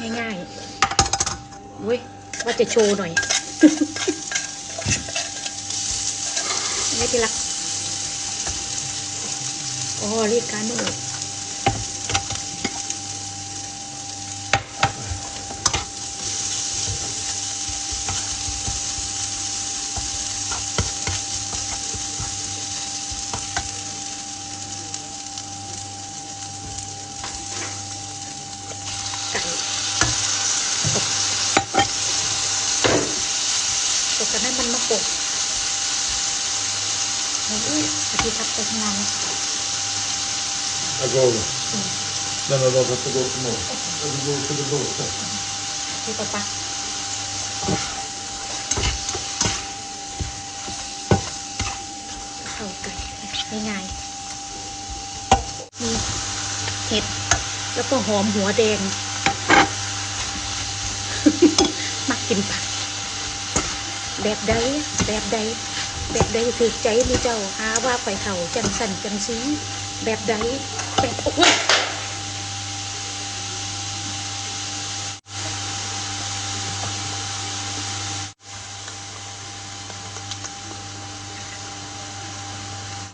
ง่ายๆเว้ยว่าจะโชว์หน่อยไม่ที่รักอ๋อรีการ์ดไก่ตกกันนั้นมันมาปก โอ้ยอาทิตย์ทับไปทำงานนะ Jag gav den. Den har lagat så gott mat. Jag vill gå till det blåsta. ที่ปะปะเข้าไก่ง่ายๆมีเห็ด แล้วก็หอมหัวแดง มักกินผัก แบบใดแบบใดแบบใดถือใจมีเจ้าหาว่าไปเถ่าจังสันจังสีแบบใดแบบโอ้ย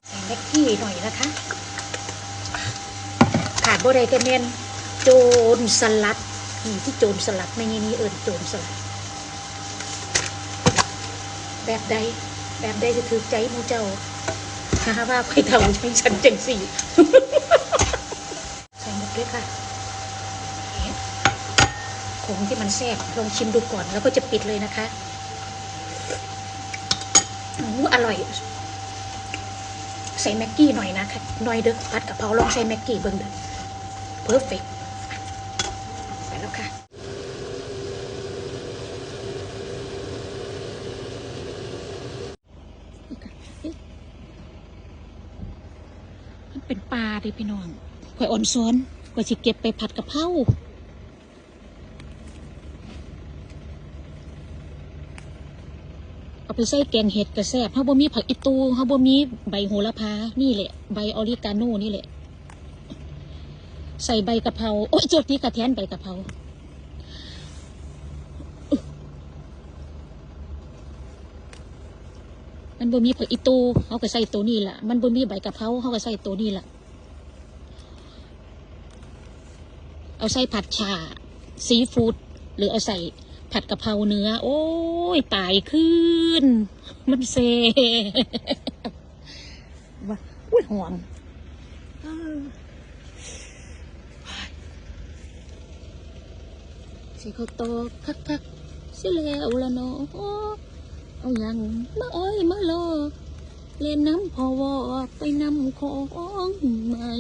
ใส่แม็กกี้หน่อยนะคะ ขาดบ่ได้ก็เมนโจรสลัดนี่ที่โจรสลัดในนี้นี่เอิญโจรสลัด แบบใด แบบใดจะถือใจมูเจ้าหาว่าไปเท่าใช้ฉันจังสี่ใส่หมดด้วยค่ะเห็ดผงที่มันแซ่บลองชิมดูก่อนแล้วก็จะปิดเลยนะคะอู้อร่อย ใส่แม็กกี้หน่อยนะคะหน่อยเด้อผัดกะเพราลองใส่แม็กกี้เบิ่งเด้อเพอร์เฟกใส่แล้วค่ะ มันเป็นปลาดิพี่น้องข่อยอ่อนซ้อนกว่าสิเก็บไปผัดกะเพราเอาไปใส่แกงเห็ดกระแซบเฮาบ่มีผักอีตูเฮาบ่มีใบโหระพา นี่แหละ ใบออริกาโน่นี่แหละ ใส่ใบกะเพรา โอ้ยโจทย์นี้กระแทนใบกะเพรา มันบ่มีผักอีตูเขาก็ใส่ตัวนี้ล่ะมันบ่มีใบกะเพราเขาก็ใส่ตัวนี้ล่ะเอาใส่ผัดฉ่าซีฟู้ดหรือเอาใส่ผัดกะเพราเนื้อ โอ้ยตายขึ้น มันเซว่าอุ้ยหอมเออสิเขาโตคักๆสิแล้วละเนาะเอาอ ย่างมาอ้อยมาลอเล่นน้ำพอวอไปนำของใหม่